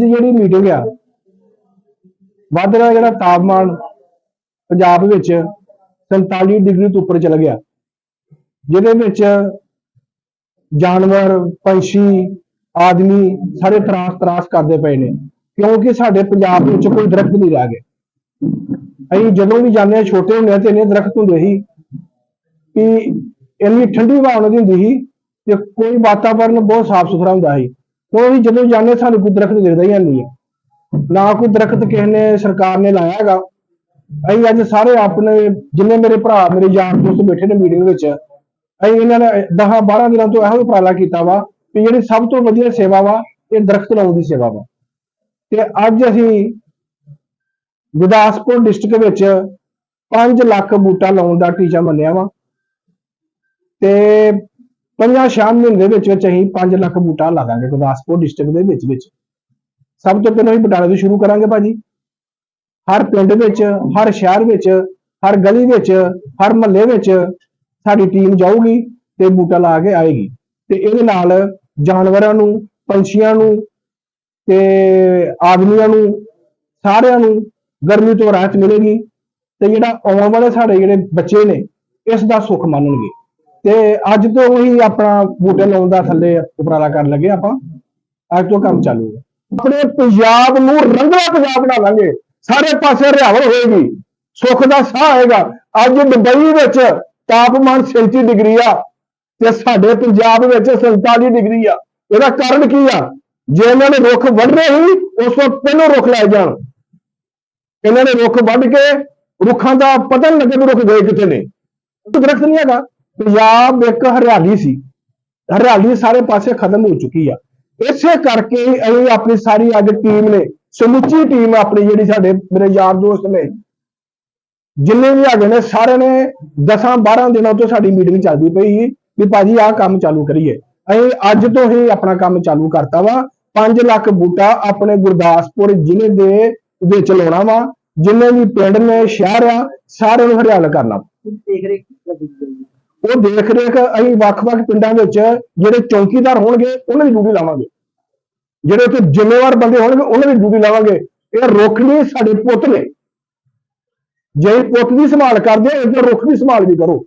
ਅੱਜ ਜਿਹੜੀ ਮੀਟਿੰਗ ਆ, ਵੱਧ ਰਿਹਾ ਜਿਹੜਾ ਤਾਪਮਾਨ ਪੰਜਾਬ ਵਿੱਚ 47 ਡਿਗਰੀ ਤੋਂ ਉੱਪਰ ਚਲਾ ਗਿਆ। ਜਿਹਦੇ ਵਿੱਚ ਜਾਨਵਰ, ਪੰਛੀ, ਆਦਮੀ ਸਾਰੇ ਤਰਾਸ ਤਰਾਸ ਕਰਦੇ ਪਏ ਨੇ, ਕਿਉਂਕਿ ਸਾਡੇ ਪੰਜਾਬ ਵਿੱਚ ਕੋਈ ਦਰਖਤ ਨਹੀਂ ਰਹਿ ਗਏ। ਅਸੀਂ ਜਦੋਂ ਵੀ ਜਾਂਦੇ ਹਾਂ, ਛੋਟੇ ਹੁੰਦੇ ਆ ਤੇ ਇੰਨੇ ਦਰਖਤ ਹੁੰਦੇ ਸੀ ਕਿ ਇੰਨੀ ਠੰਡੀ ਹਵਾ ਦੀ ਹੁੰਦੀ ਸੀ ਤੇ ਕੋਈ ਵਾਤਾਵਰਨ ਬਹੁਤ ਸਾਫ਼ ਸੁਥਰਾ ਹੁੰਦਾ ਸੀ। ਕਿਉਂਕਿ ਜਦੋਂ ਜਾਂਦੇ ਸਾਨੂੰ ਕੋਈ ਦਰਖਤ ਦਿਖਦਾ ਹੀ ਨਹੀਂ। ਹੈ ਨਾ ਕੋਈ ਦਰਖਤ ਕਿਸੇ ਨੇ ਸਰਕਾਰ ਨੇ ਲਾਇਆ ਹੈਗਾ। ਅਸੀਂ ਅੱਜ ਸਾਰੇ ਆਪਣੇ ਜਿੰਨੇ ਮੇਰੇ ਭਰਾ, ਮੇਰੇ ਯਾਰ ਦੋਸਤ ਬੈਠੇ ਨੇ ਮੀਟਿੰਗ ਵਿੱਚ, ਅਸੀਂ ਇਹਨਾਂ ਨੇ 10 12 ਦਿਨਾਂ ਤੋਂ ਇਹੋ ਉਪਰਾਲਾ ਕੀਤਾ ਵਾ ਕਿ ਜਿਹੜੀ ਸਭ ਤੋਂ ਵਧੀਆ ਸੇਵਾ ਵਾ, ਇਹ ਦਰਖਤ ਲਾਉਣ ਦੀ ਸੇਵਾ ਵਾ। ਤੇ ਅੱਜ ਅਸੀਂ ਗੁਰਦਾਸਪੁਰ ਡਿਸਟ੍ਰਿਕਟ ਵਿੱਚ 5 ਲੱਖ ਬੂਟਾ ਲਾਉਣ ਦਾ ਟੀਚਾ ਮੰਨਿਆ ਵਾ। ਤੇ ਪੰਜਾਂ ਸ਼ਾਮ ਮਹੀਨੇ ਦੇ ਵਿੱਚ ਵਿੱਚ ਅਸੀਂ 5 ਲੱਖ ਬੂਟਾ ਲਾਵਾਂਗੇ ਗੁਰਦਾਸਪੁਰ ਡਿਸਟ੍ਰਿਕਟ ਦੇ ਵਿੱਚ ਵਿੱਚ। ਸਭ ਤੋਂ ਪਹਿਲਾਂ ਅਸੀਂ ਬਟਾਲੇ ਤੋਂ ਸ਼ੁਰੂ ਕਰਾਂਗੇ ਭਾਜੀ। ਹਰ ਪਿੰਡ ਵਿੱਚ, ਹਰ ਸ਼ਹਿਰ ਵਿੱਚ, ਹਰ ਗਲੀ ਵਿੱਚ, ਹਰ ਮਹੱਲੇ ਵਿੱਚ ਸਾਡੀ ਟੀਮ ਜਾਊਗੀ ਤੇ ਬੂਟਾ ਲਾ ਕੇ ਆਏਗੀ। ਤੇ ਇਹਦੇ ਨਾਲ ਜਾਨਵਰਾਂ ਨੂੰ, ਪੰਛੀਆਂ ਨੂੰ ਤੇ ਆਦਮੀਆਂ ਨੂੰ, ਸਾਰਿਆਂ ਨੂੰ ਗਰਮੀ ਤੋਂ ਰਾਹਤ ਮਿਲੇਗੀ ਤੇ ਜਿਹੜਾ ਆਉਣ ਵਾਲੇ ਸਾਡੇ ਜਿਹੜੇ ਬੱਚੇ ਨੇ, ਇਸ ਦਾ ਸੁੱਖ ਮੰਨਣਗੇ। ਤੇ ਅੱਜ ਤੋਂ ਹੀ ਆਪਣਾ ਬੂਟੇ ਲਾਉਣ ਦਾ ਥੱਲੇ ਉਪਰਾਲਾ ਕਰਨ ਲੱਗੇ ਆਪਾਂ। ਅੱਜ ਤੋਂ ਕੰਮ ਚਾਲੂ ਹੈ। ਆਪਣੇ ਪੰਜਾਬ ਨੂੰ ਰੰਗਲਾ ਪੰਜਾਬ ਬਣਾ ਲਾਂਗੇ। ਸਾਰੇ ਪਾਸੇ ਹਰਿਆਵਲ ਹੋਏਗੀ। ਸੁੱਖ ਦਾ ਸਾਹ ਆਏਗਾ। ਅੱਜ ਦੁਬਈ ਵਿੱਚ ਤਾਪਮਾਨ 37 ਡਿਗਰੀ ਆ ਤੇ ਸਾਡੇ ਪੰਜਾਬ ਵਿੱਚ 47 ਡਿਗਰੀ ਆ। ਇਹਦਾ ਕਾਰਨ ਕੀ ਆ? ਜੇ ਇਹਨਾਂ ਨੇ ਰੁੱਖ ਵੱਢ ਰਹੇ ਸੀ ਉਸ ਤੋਂ ਪਹਿਲਾਂ ਰੁੱਖ ਲੈ ਜਾਣ। ਇਹਨਾਂ ਨੇ ਰੁੱਖ ਵੱਢ ਕੇ ਰੁੱਖਾਂ ਦਾ ਪਤਾ ਨਹੀਂ ਲੱਗੇ ਵੀ ਰੁੱਖ ਗਏ ਕਿੱਥੇ ਨੇ। ਕੋਈ ਦਰਖਤ ਨਹੀਂ ਹੈਗਾ। ਪੰਜਾਬ ਇੱਕ ਹਰਿਆਲੀ ਸੀ। ਹਰਿਆਲੀ ਸਾਰੇ ਪਾਸੇ ਖਤਮ ਹੋ ਚੁੱਕੀ ਆ। ਇਸੇ ਕਰਕੇ ਹੀ ਆਪਣੀ ਸਾਰੀ ਅੱਜ ਟੀਮ ਨੇ, ਸਮੁੱਚੀ ਟੀਮ ਆਪਣੀ ਜਿਹੜੀ ਸਾਡੇ ਮੇਰੇ ਯਾਰ ਦੋਸਤ ਨੇ, ਜਿੰਨੇ ਵੀ ਹੈਗੇ ਨੇ ਸਾਰੇ ਨੇ 10 12 ਦਿਨਾਂ ਤੋਂ ਸਾਡੀ ਮੀਟਿੰਗ ਚੱਲਦੀ ਪਈ ਸੀ ਵੀ ਭਾਜੀ ਆਹ ਕੰਮ ਚਾਲੂ ਕਰੀਏ। ਅਸੀਂ ਅੱਜ ਤੋਂ ਹੀ ਆਪਣਾ ਕੰਮ ਚਾਲੂ ਕਰਤਾ ਵਾ। 5 ਲੱਖ ਬੂਟਾ ਆਪਣੇ ਗੁਰਦਾਸਪੁਰ ਜ਼ਿਲ੍ਹੇ ਦੇ ਵਿੱਚ ਲਾਉਣਾ ਵਾ। ਜਿੰਨੇ ਵੀ ਪਿੰਡ ਨੇ, ਸ਼ਹਿਰ ਆ ਸਾਰੇ ਨੂੰ ਹਰਿਆਲ ਕਰਨਾ। ਦੇਖ ਰੇਖ ਉਹ ਦੇਖ ਰੇਖ ਅਸੀਂ ਵੱਖ-ਵੱਖ ਪਿੰਡਾਂ ਵਿੱਚ ਜਿਹੜੇ ਚੌਕੀਦਾਰ ਹੋਣਗੇ, ਉਹਨਾਂ ਦੀ ਡਿਊਟੀ ਲਾਵਾਂਗੇ। ਜਿਹੜੇ ਉੱਥੇ ਜ਼ਿੰਮੇਵਾਰ ਬੰਦੇ ਹੋਣਗੇ, ਉਹਨਾਂ ਦੀ ਡਿਊਟੀ ਲਾਵਾਂਗੇ। ਇਹ ਰੁੱਖ ਨਹੀਂ ਸਾਡੇ ਪੁੱਤ ਨੇ। ਜੇ ਪੁੱਤ ਦੀ ਸੰਭਾਲ ਕਰਦੇ ਆ ਇਹਦਾ ਰੁੱਖ ਦੀ ਸੰਭਾਲ ਵੀ ਕਰੋ।